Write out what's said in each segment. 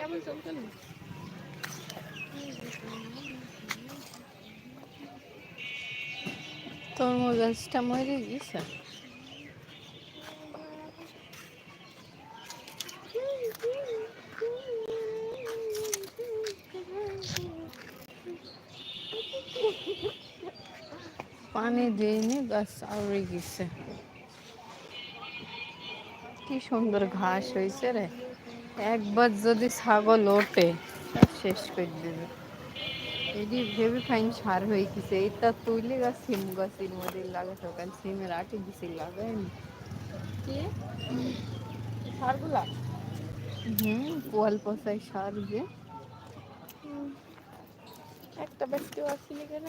কেমন চলছে? না তরমুজ গাছটা মরে গেছে? পানি দিইনি গাছ আউড়ে গেছে। কি সুন্দর ঘাস হয়েছে রে। একবার যদি ছাগল ওঠে শেষ করে দেবে। এটি ভেবে ফাইন সার হয়ে গেছে। এটা তুইলে গাছ সিম গাছের মধ্যে লাগে সকাল সিমের আটি দিছে লাগায়নি। কি? সারগুলা? হুম পোয়াল পচাই সার যে। একটা ব্যক্তিও আসেনি কেন?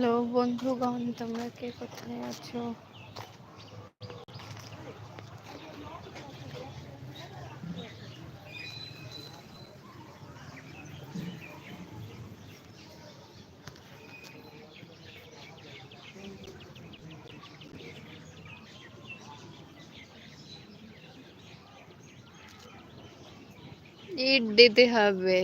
হ্যালো বন্ধুগণ তোমরা কে কোথায় আছো? ইট দিতে হবে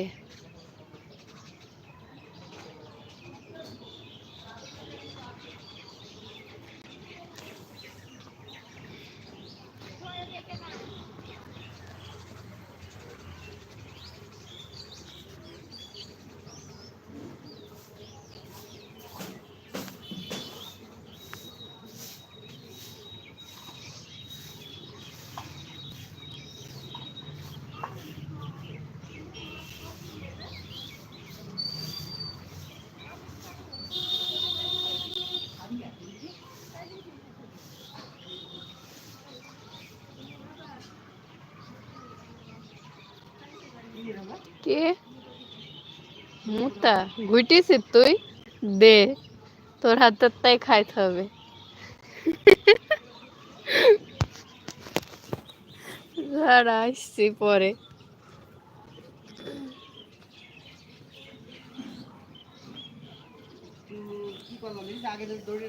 কে মুতা ঘুইটিছিস তুই? দে তোর হাতের তাই খাইতে হবে। আসছি পরে। দৌড়ে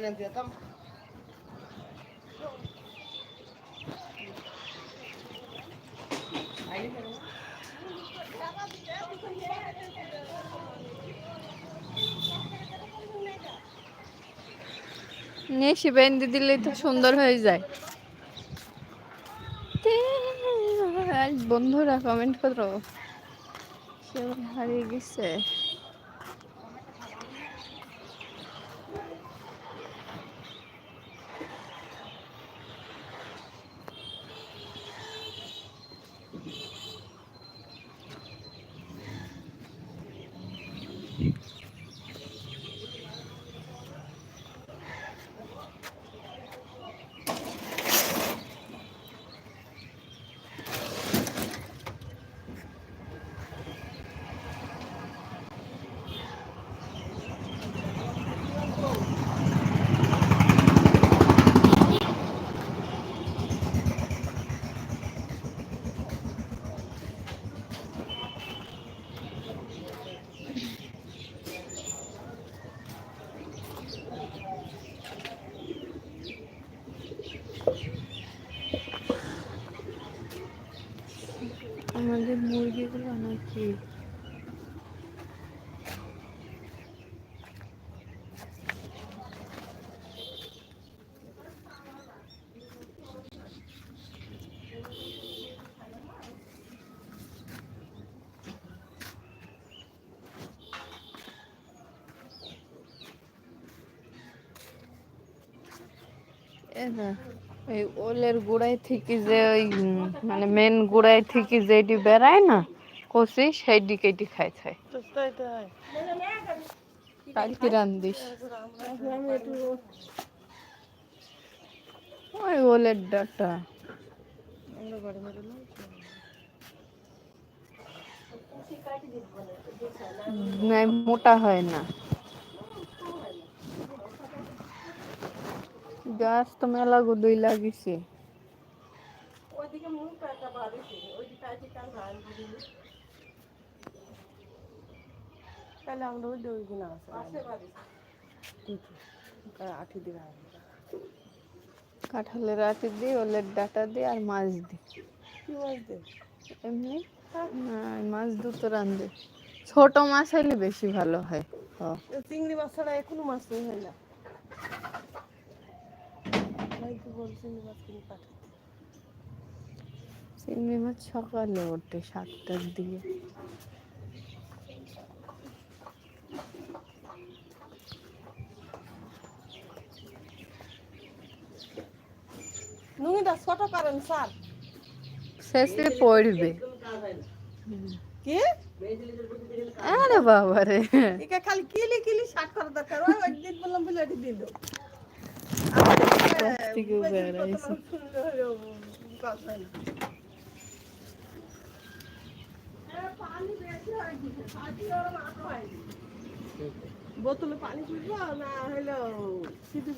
নেশি বেঁধে দিলেই তো সুন্দর হয়ে যায়। বন্ধুরা কমেন্ট করো। সে হারিয়ে গেছে আমাদের মুরগিগুলো নাকি এ এই ওলের গোড়ায় থেকে যে ওই মানে মেন গোড়ায় থেকে যেটি বেড়ায় না, কষি সেই দিকে এটি খাই তাই কালকে একটু ওই ওলের ডাটা। মোটা হয় না। গাছ তো মেলা গুদুই লাগিছে। ওইদিকে মুখ একটা বাড়িছে ওইদিকে আছে কাল ভাই তাহলে আমরা ওই আছে। আছে আঠি দিকে কাঁঠালের আটি দিয়ে ওলের ডাটা দিয়ে আর মাছ দিই কি মাছ দে? এমনি? মাছ দুটো রান্ধে ছোট মাছ হলে বেশি ভালো হয়। চিংড়ি মাছ ছাড়া এখনও মাছ নেই হয় না। চিংড়ি মাছ সকালে ওঠে সাতটার দিকে। ছোট করেন স্যার। শেষে পড়বে। কি? আরে বাবা রে খালি কিলি কিলি শাক করা দরকার। ওই ওই বললাম বলে এটি থেকে বোতলে পানি পুষবো না সিদ্ধি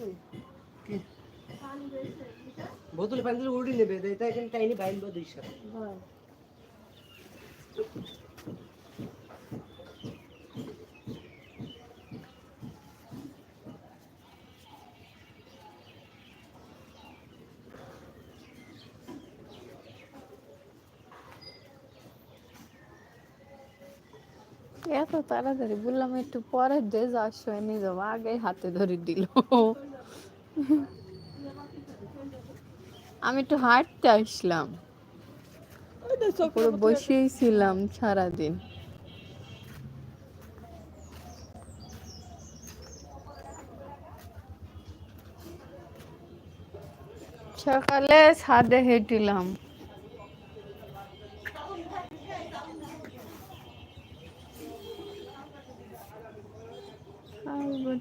বোতলে পানি দিলে উড়ি নেবে তাই এখানে টাইনি বাইন বা দুইশো হয় এত তাড়াতাড়ি বললাম একটু পরে দে যাওয়ার সময় নিয়ে যাব আগে হাতে ধরে দিল। আমি একটু হাঁটতে আসলাম। বসেই ছিলাম সারাদিন। সকালে ছাদে হেঁটিলাম।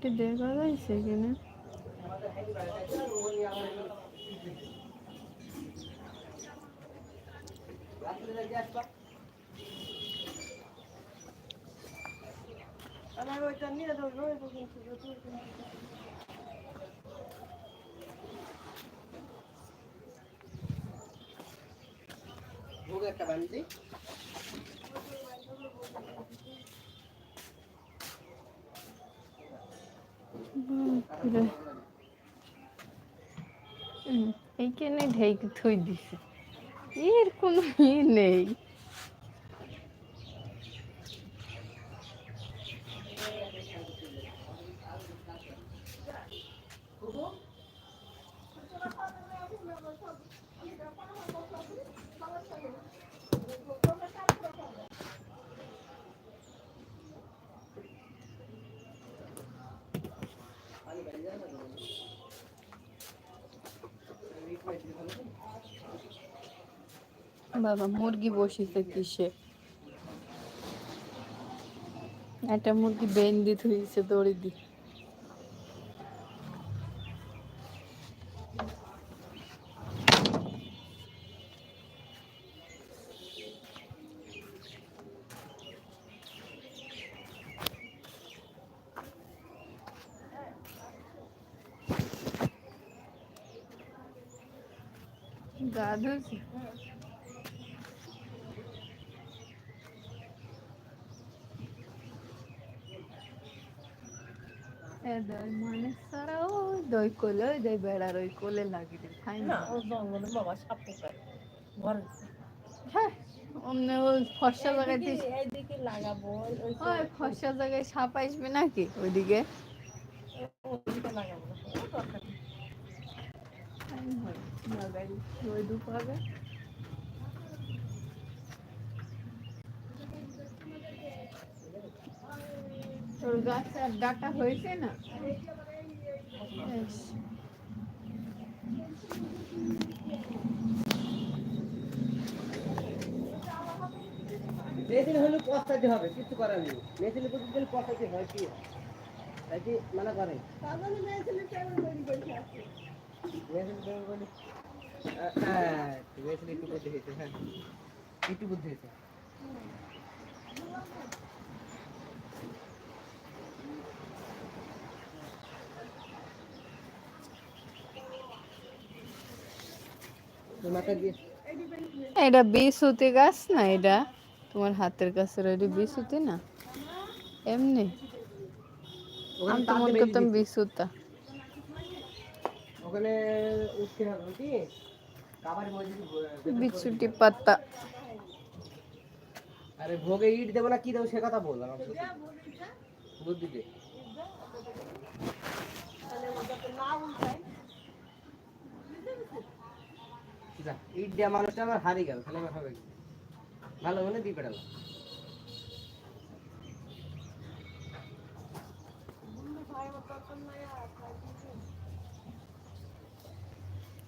বটি দেখা যাইছে কিনা আমার ওইটা নিয়ে একটা বানি দিই বাপরে। হুম, এইখানে ঢেক থই দিছে। এর কোনো ই নেই। বাবা মুরগি বসেছে কিসে? একটা মুরগি বেন দি থুইছে দড়ি দি গা ধুইছে এ দই মানে সারা ওই কোলে ওই দই বেড়ার ওই কোলে লাগিয়ে দিল খাই না ও জঙ্গলে বাবা সাপ পোকায় ঘরে হ্যাঁ অমনে ওই ফর্সা জায়গায় এইদিকে- এইদিকে লাগাবো ওই- ফর্সা জায়গায় সাপ আসবে নাকি ওইদিকে? ওইদিকে লাগাবো লাগাই ওই তোর গাছ আর ডাটা হয়েছে না? বেশ। মেয়েদিন হলে পস্তাতে হবে কিছু করার নেই। মেয়েদিনে প্রতিদিন পস্তাতে হয় কি? তাই কি মানা করে? হ্যাঁ একটু বুদ্ধি হয়েছে হ্যাঁ। একটু বুদ্ধি হয়েছে তোর মাথায় দিয়ে এটা বিশুতি গাছ না এটা? তোমার হাতের কাছে রেডি বিশুতি না? এমনি? আমি তো মনে করতাম বিশুতা। ওখানে উঠতে হবে কি? বিছুটি পাতা। আরে ভোগে ইট দেবো না কি দেবো সে কথা বললাম আমি শুধু। বুদ্ধি দে তাহলে ও যাতে না উল্টায় যা, ইট দেওয়া মানুষটা আমার হারিয়ে গেল তাহলে আমার হবে কি? ভালো মনে দিয়ে পেটালাম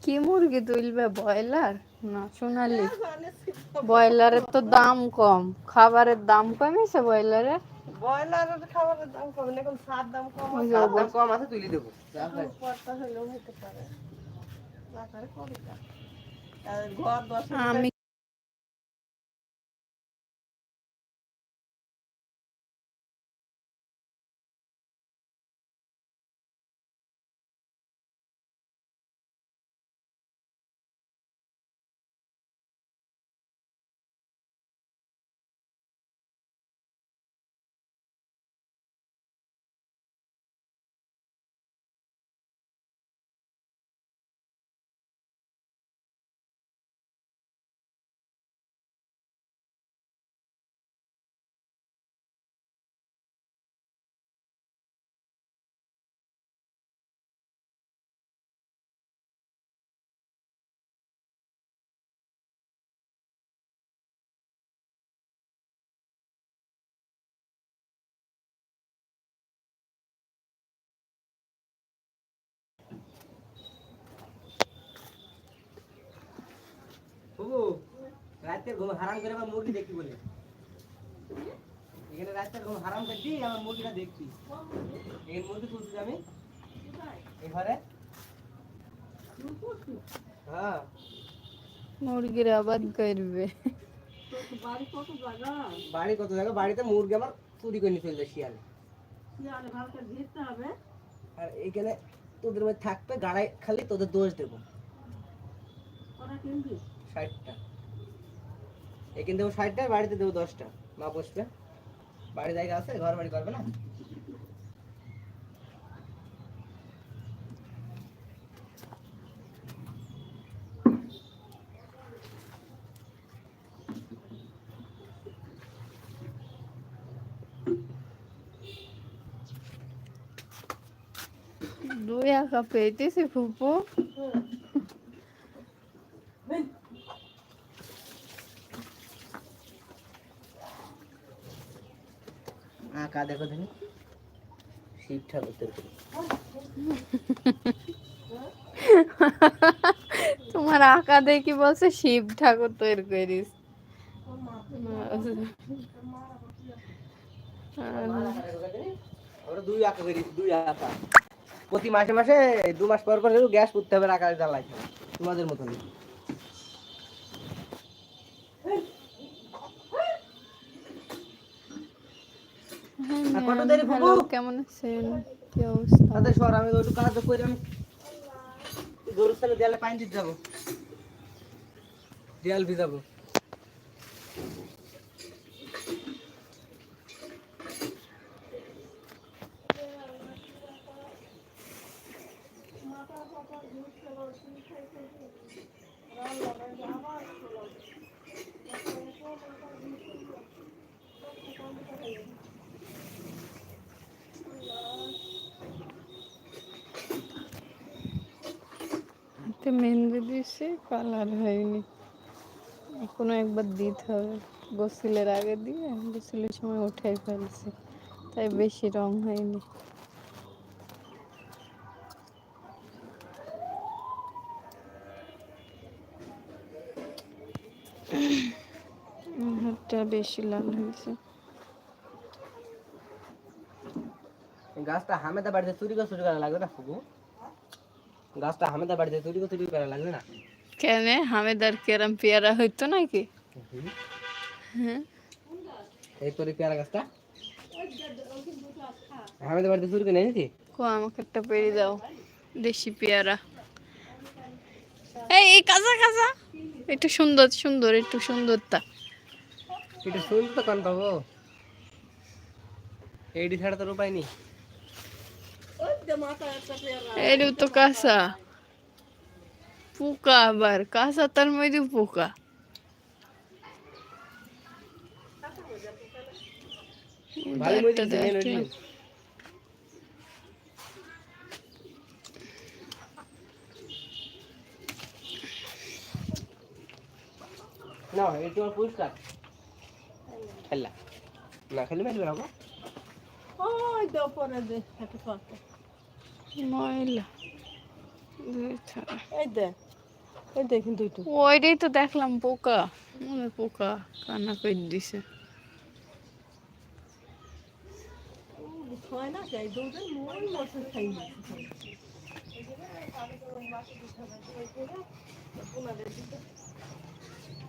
কি মুরগি তুলবে ব্রয়লার? না সোনালি। জানে ব্রয়লারের তো দাম কম। খাবারের দাম কমেছে ব্রয়লারের? ব্রয়লারের খাবারের দাম কম না এখন সার দাম কম আছে দাম কম আছে তুলি দেবো। যা পড়তা হলেও হতে পারে। আমি বাবু, রাতের ঘুম হারাম করে আমার মুরগি দেখি বলে। এখানে রাতের ঘুম হারাম করছি আমার মুরগিটা দেখছি। এই মুরগি তুলছি আমি। এই ঘরে। হ্যাঁ। মুরগির আবাদ করবে। বাড়ি কত জায়গা? বাড়ি কত জায়গা? বাড়িতে মুরগি আমার চুরি করে নিয়ে চলে যায় শিয়ালে। শিয়ালে ভালো করে ঘিরতে হবে। আর এইখানে তোদের মধ্যে থাকবে গাড়াই খালি তোদের দোষ দেবো। ওরা কিনবি? ষাটটা। দেবো ষাটটা, বাড়িতে দেবো দশটা। মা বসবে। বাড়ি জায়গা আছে, ঘর বাড়ি করবে না? দুই একা পেয়েতেছি ফুপু। আঁকা দেখো তুমি শিব ঠাকুর তোর। তোমার আঁকা দেখি বলছে শিব ঠাকুর তৈরি করিস দুই আঁকা করি দুই আঁকা। প্রতি মাসে মাসে দু মাস পর পর গ্যাস করতে হবে আকাশ জ্বালাই তোমাদের মতন আর ফুপু? কেমন আছেন? কি অবস্থা? তাদের সর আমি ওইটু কাজ করে আমি গরুর তালে দেয়ালে পানি দিতে যাব। দেয়াল ভিজাবো। হাতে মেহেন্দি দিয়েছি কালার হয়নি। এখনও একবার দিতে হবে। গোসলের আগে দিয়ে গোসলের সময় উঠাই ফেলছি, তাই বেশি রং হয়নি। হাতটা বেশি লাল হয়েছে। গাছটা হামেদা বাড়িতে চুরি করে চুরি করা লাগবে না ফুবু গাছটা হামেদা বাড়িতে চুরি করে চুরি করা লাগবে না? কেন? হামেদার কেরাম পেয়ারা হইতো নাকি? হ্যাঁ। এই তোর পেয়ারা গাছটা? হামেদা বাড়িতে চুরি করে নিয়ে নিতি কো আমাকে একটা পেরে দাও। দেশি পেয়ারা। এই এই কাঁচা কাঁচা। একটু সুন্দর সুন্দর একটু সুন্দরতা। এটা শুনতে তো কান পাবো। এইটি ছাড়া তোর উপায় নেই। এরও তো কাঁচা পোকা আবার কাঁচা তার মধ্যে পোকা। না এই তোমার পরিষ্কার খেলা না খেলে মেলবে না গো। ওই উপরে যে একটা পাতা ময়লা দুই ছাড়া। এই দেখুন দুইটো। ওইটাই তো দেখলাম পোকা। মনে পোকা কান্না করে দিছে।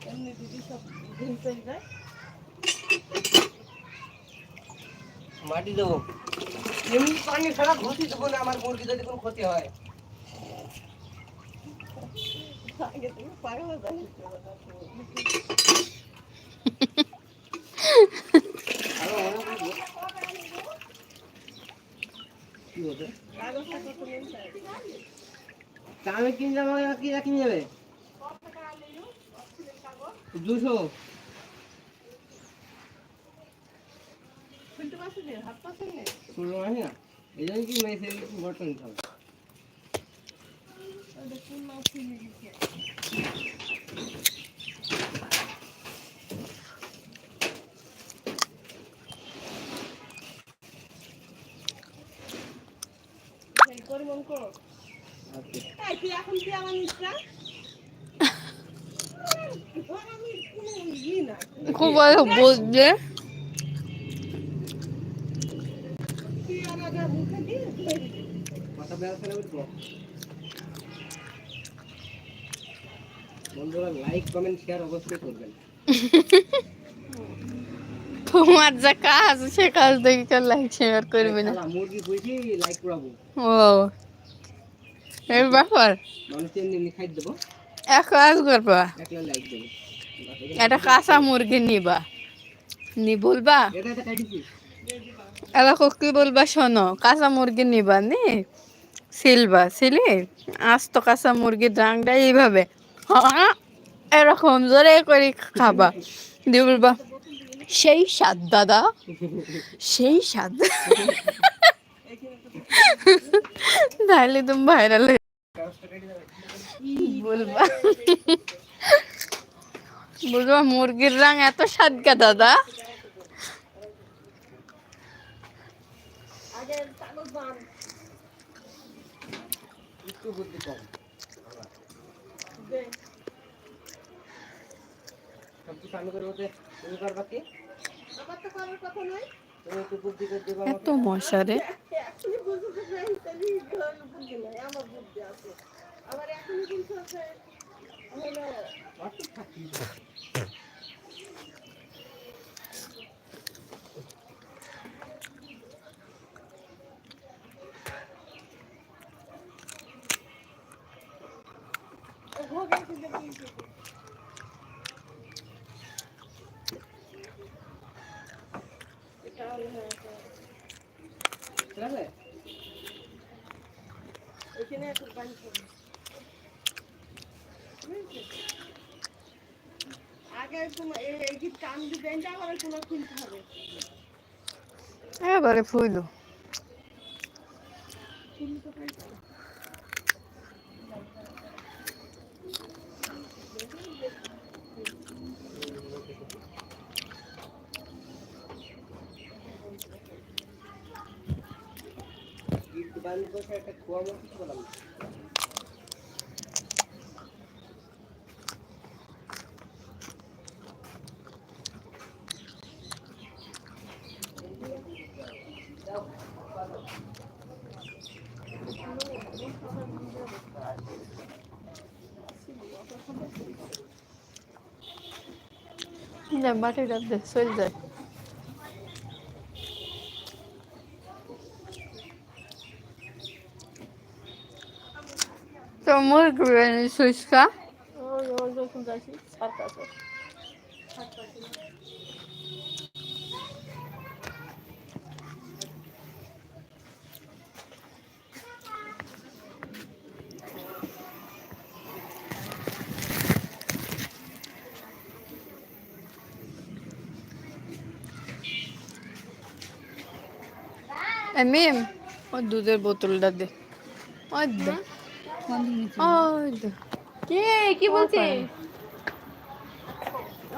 এমনি দিদি সব ঘুরতে যায়। মাটি দেবো। এমনি পানি ছাড়া ঘষি দেবো না আমার মুরগি যদি কোনো ক্ষতি হয়। আগে তুমি পাগল হয়ে যাবে। আরও এই করে মন কর আচ্ছা এই তুই এখন কি আমার নিচ্ছা আমি কোনো ই না খুব ভালো বুঝছে তুই আর আগে মুখে দিয়ে ধুয়ে দিবি। কথা ব্যবসা করব বন্ধুরা লাইক কমেন্ট শেয়ার অবশ্যই করবেন। তোমার যা কাজ সে কাজ দেখে কেউ লাইক শেয়ার করবে না। মুরগি পুষি লাইক করাবো। ও এই ব্যাপার। মানুষ এমনি এমনি খাই দেবো। এক কাজ করবা। একলা লাইক দেবো। একটা কাঁচা মুরগি নিবা। নি বলবা। এটা এটা কাটিছি এলাকা কি বলবা শোনো কাঁচা মুরগি নিবা নি? সিলবা সিলি আজ তো কাঁচা মুরগির ডাংটা এইভাবে হ্যাঁ, এরকম জোরে করে খাবা। দিয়ে বলবা সেই স্বাদ দাদা সেই স্বাদ তাহলে তুমি ভাইরাল বলবা। বলবা মুরগির রং এত স্বাদ কে দাদা। একটু বুদ্ধি কম দে সব কিছু আমি করে বলতে তুমি পারবা কি বুদ্ধি করে দেবো এত মশারে। এখনই বুঝতে চাই তাহলে ঘর বুদ্ধি নাই আমার বুদ্ধি আছে আবার এখনই বুঝতে আছে হলো ভোগে কিন্তু বুঝতে এটা হলো হ্যাঁ, হ্যাঁ। ঠিক আছে এখানে একটু পানি খাব আগে তোমার এই এই যে কান দিবেন আবার তোমার খুলতে হবে এবারে ফুইলো খুলতে পারছ না বাটিটা দে চল যায়। তো মুরগি বিরিয়ানি সুস্কা ওই ওই আছে কে কি বলছি?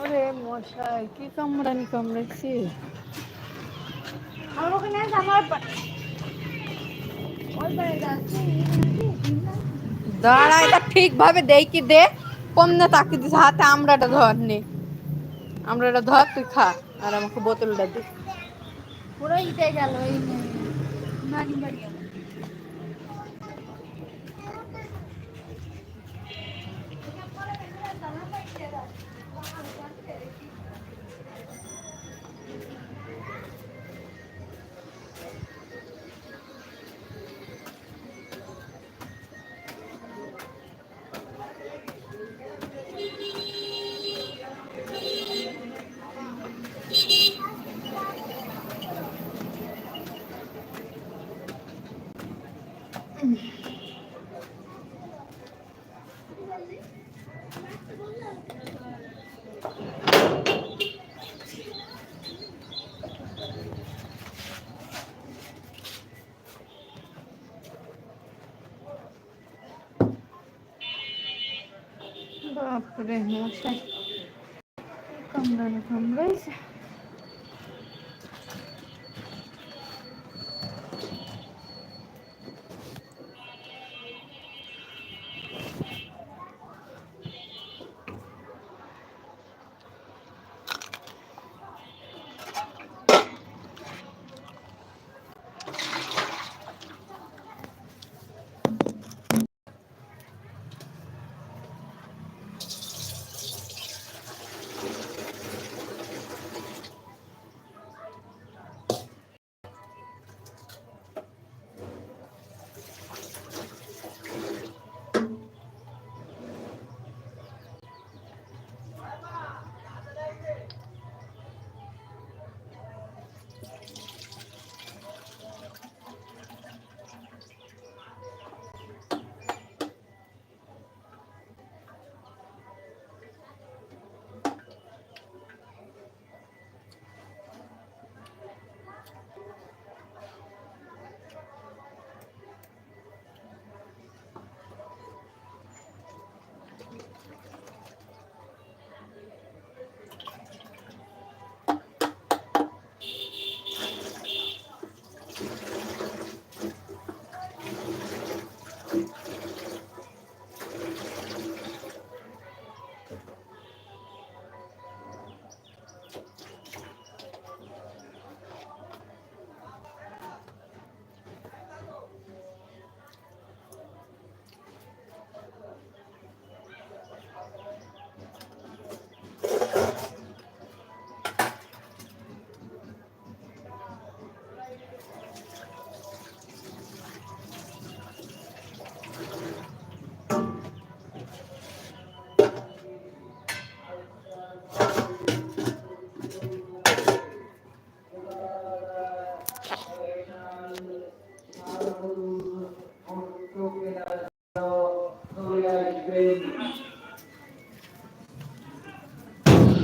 আরে মশাই কি কামড়ানি কামড়াইছি আমার ওখানে দাঁড়া এটা ঠিকভাবে দেই কি দে। কমনে তাকি দিস হাতে আমরাটা ধর নে। আমরাটা ধর তুই খা আর আমাকে বোতলটা দে। পুরো ইতে গেল এই নানি বাড়ি গেল বাপরে মশাই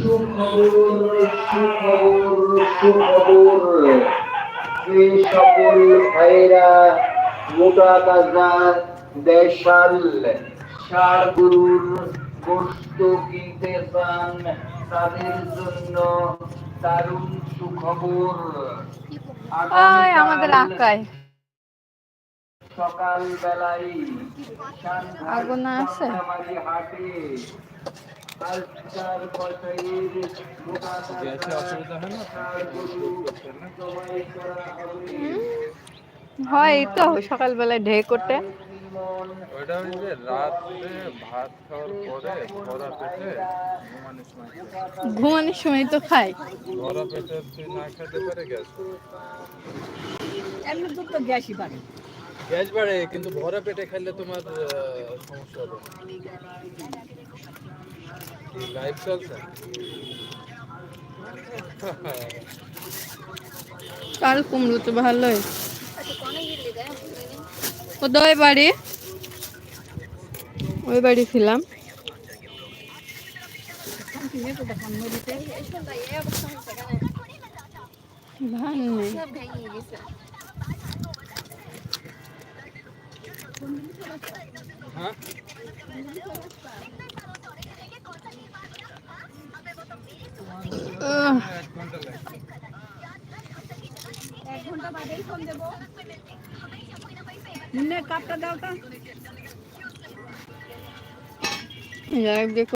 সুখবর সুখবর সুখবর যে সকল ভাইরা মোটা তাজা দেশাল ষাড় গরুর গোস্ত কিনতে চান তাদের জন্য দারুণ সুখবর আমাদের আকায় সকাল বেলায় আগুন আছে? হাটে গ্যাসে অসুবিধা হয় না হয় তো সকালবেলায় ঢে করতে। ওইটা ওই যে রাত্রে ভাত খাওয়ার পরে ভরা পেটে ঘুমানোর সময় ঘুমানোর সময় তো খাই ভরা পেটে তুই না খেতে পারে গ্যাস এমনি দুধ তো গ্যাসই পারে গ্যাস বাড়ে কিন্তু ভরা পেটে খেলে তোমার সমস্যা হবে লাইভ চলছে? কাল কুমড়ো তো ভালোই। কোথায় বাড়ি? ওই বাড়ি ছিলাম। হ্যাঁ? এক ঘণ্টা লাগে মুন্নে কাপটা দাও তো যাই হোক দেখো